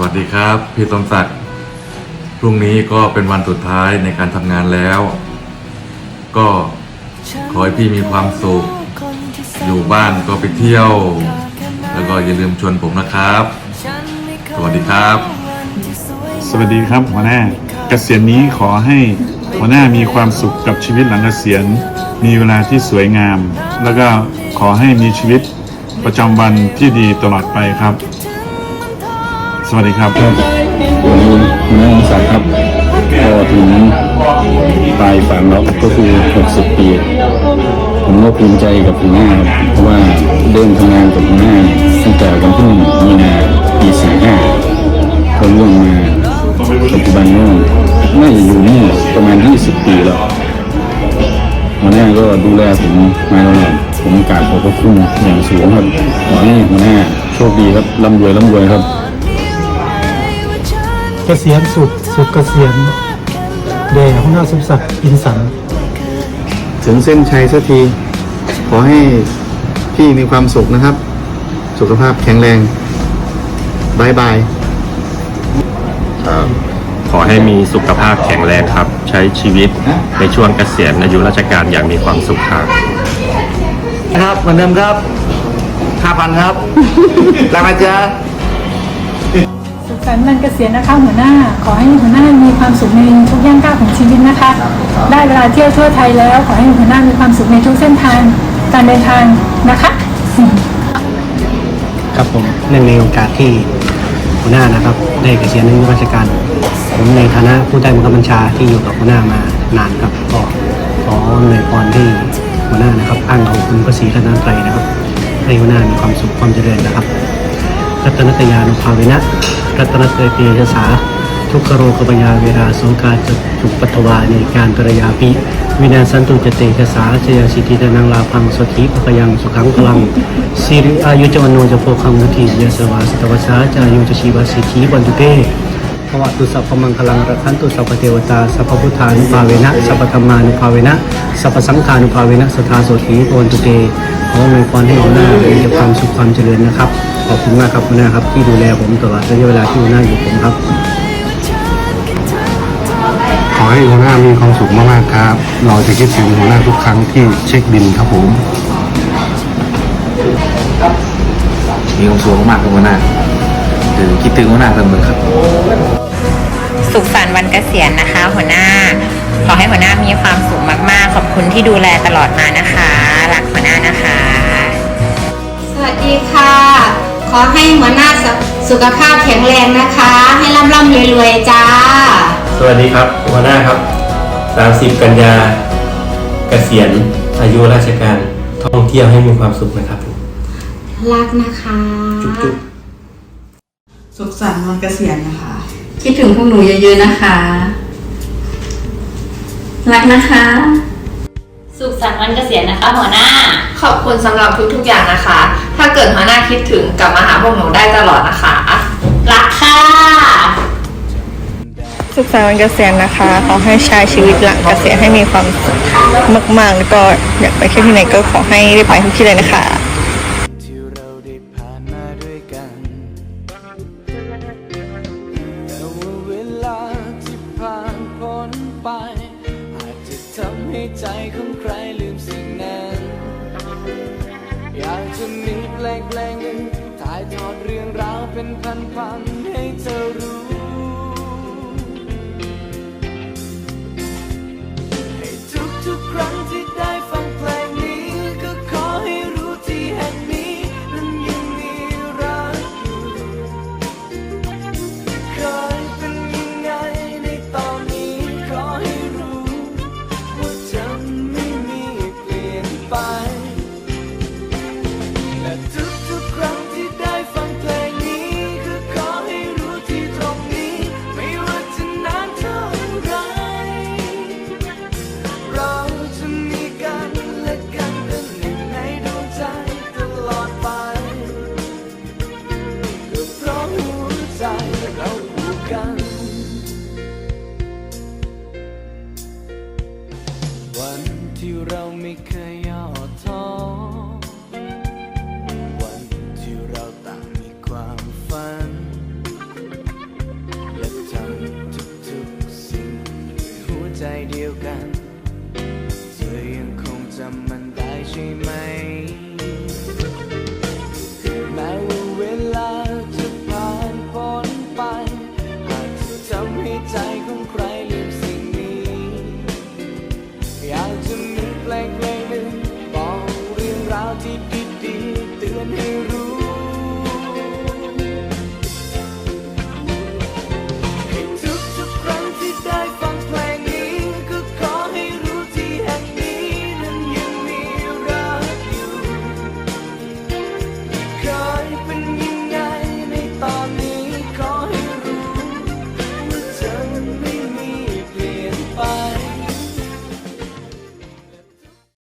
วัสดีครับ พี่สมศักดิ์พรุ่งนี้ก็เป็นวันสุดท้ายในการทำงานแล้ว ก็ขอให้พี่มีความสุข อยู่บ้านก็ไปเที่ยว แล้วก็อย่าลืมชวนผมนะครับ สวัสดีครับ สวัสดีครับหัวหน้าเกษียณนี้ขอให้หัวหน้ามีความสุขกับชีวิตหลังเกษียณ มีเวลาที่สวยงาม แล้วก็ขอให้มีชีวิตประจำวันที่ดีตลอดไปครับ สวัสดีครับผมหัวหน้าสักดิ์ครับก็ถึงปลายฝันแล้วก็คือ 60 ปี ผมก็ภูมิใจกับหัวหน้าครับเพราะว่าเริ่มทำงานกับหัวหน้าตั้งแต่วันที่หนึ่งมีนาปี45ก็ล่วงมาปัจจุบันก็น่าจะอยู่นี่ประมาณ 20 ปีแล้วหัวหน้าก็ดูแลผมมาตลอดผมกราบขอบพระคุณอย่างสูงครับขอให้หัวหน้าโชคดีครับร่ำรวยร่ำรวยครับ เกษียณสุขสุขเกษียณแด่หัวหน้าสมศักดิ์อินสันถึงเส้นชัยสักที ขอให้พี่มีความสุขนะครับ สุขภาพแข็งแรงบายบายครับขอให้มีสุขภาพแข็งแรงครับ ใช้ชีวิตในช่วงเกษียณอายุราชการอย่างมีความสุขครับครับเหมือนเดิมครับห้าพันครับรักนะจ๊ะ สุขสันต์วันเกษียณนะคะหัวหน้า ขอให้หัวหน้ามีความสุขในทุกย่างก้าวของชีวิตนะคะ ได้เวลาเที่ยวทั่วไทยแล้ว ขอให้หัวหน้ามีความสุขในทุกเส้นทางการเดินทางนะคะครับผมเนื่องในโอกาสที่หัวหน้านะครับ ได้เกษียณอายุราชการผมในฐานะผู้ใต้บังคับบัญชาที่อยู่กับหัวหน้ามานานครับก็ขออำนวยพรที่หัวหน้านะครับอ้างของคุณพระศรีรัตนตรัยนะครับ ให้หัวหน้ามีความสุขความเจริญนะครับ รัตนตยานุภาเวนะรัตนตยเปียสาทุกขโรคปยาเวราสงการจจุปัตวาในการประยาปิวินาสันตุจเตชะสาชยสิทธิตนังลาพังสขีปะยังสุขังพลังสิริอายุจวันโนจะโพคังนุทียสวาสตวสาจายุจะชีวสิทธิบันตุเตภวตุสัพพมังคลังรักขันตุสัพพเทวตาสัพพุทธานุภาเวนะสัพพธรรมานุภาเวนะสัพพสังฆานุภาเวนะสทาโสถีโอนตุเตขออวยพรให้หัวหน้ามีแต่ความสุขความเจริญนะครับ ขอบคุณมากครับหัวหน้าครับที่ดูแลผมตลอดระยะเวลาที่หัวหน้าอยู่ผมครับ ขอให้หัวหน้ามีความสุขมากๆครับ เราจะคิดถึงหัวหน้าทุกครั้งที่เช็คบินครับผมมีความสุขมากครับหัวหน้าคือคิดถึงหัวหน้าเสมอครับ สุขสันต์วันเกษียณนะคะ หัวหน้า ขอให้หัวหน้ามีความสุขมากๆ ขอบคุณที่ดูแลตลอดมานะคะ อให้หัวหน้าสสุขภาพแข็งแรงนะคะ ให้ร่ำร่ำรวยรวยๆจ้า สวัสดีครับหัวหน้าครับ 30 กันยาเกษียณอายุราชการท่องเที่ยวให้มีความสุขนะครับผมรักนะคะ จุ๊บจุ๊บสุขสันต์วันเกษียณนะคะ คิดถึงพวกหนูเยอะๆนะคะ รักนะคะ สุขสันต์วันเกษียณนะคะหัวหน้า ขอบคุณสำหรับทุกๆอย่างนะคะ ถ้าเกิดหัวหน้าคิดถึงกลับมาหาพวกหนูได้ตลอดนะคะ รักค่ะ สุขสันต์วันเกษียณนะคะ ขอให้ใช้ชีวิตหลังเกษียณให้มีความสุขมากๆ แล้วก็อยากไปเที่ยวที่ไหนก็ขอให้ได้ไปทุกที่เลยนะคะำให้ใจของใครลืมสิ่งนั้น อยากจะมีแปลงแปลงหนึ่งถ่ายทอดเรื่องราวเป็นพันๆให้เธอ ช่ไ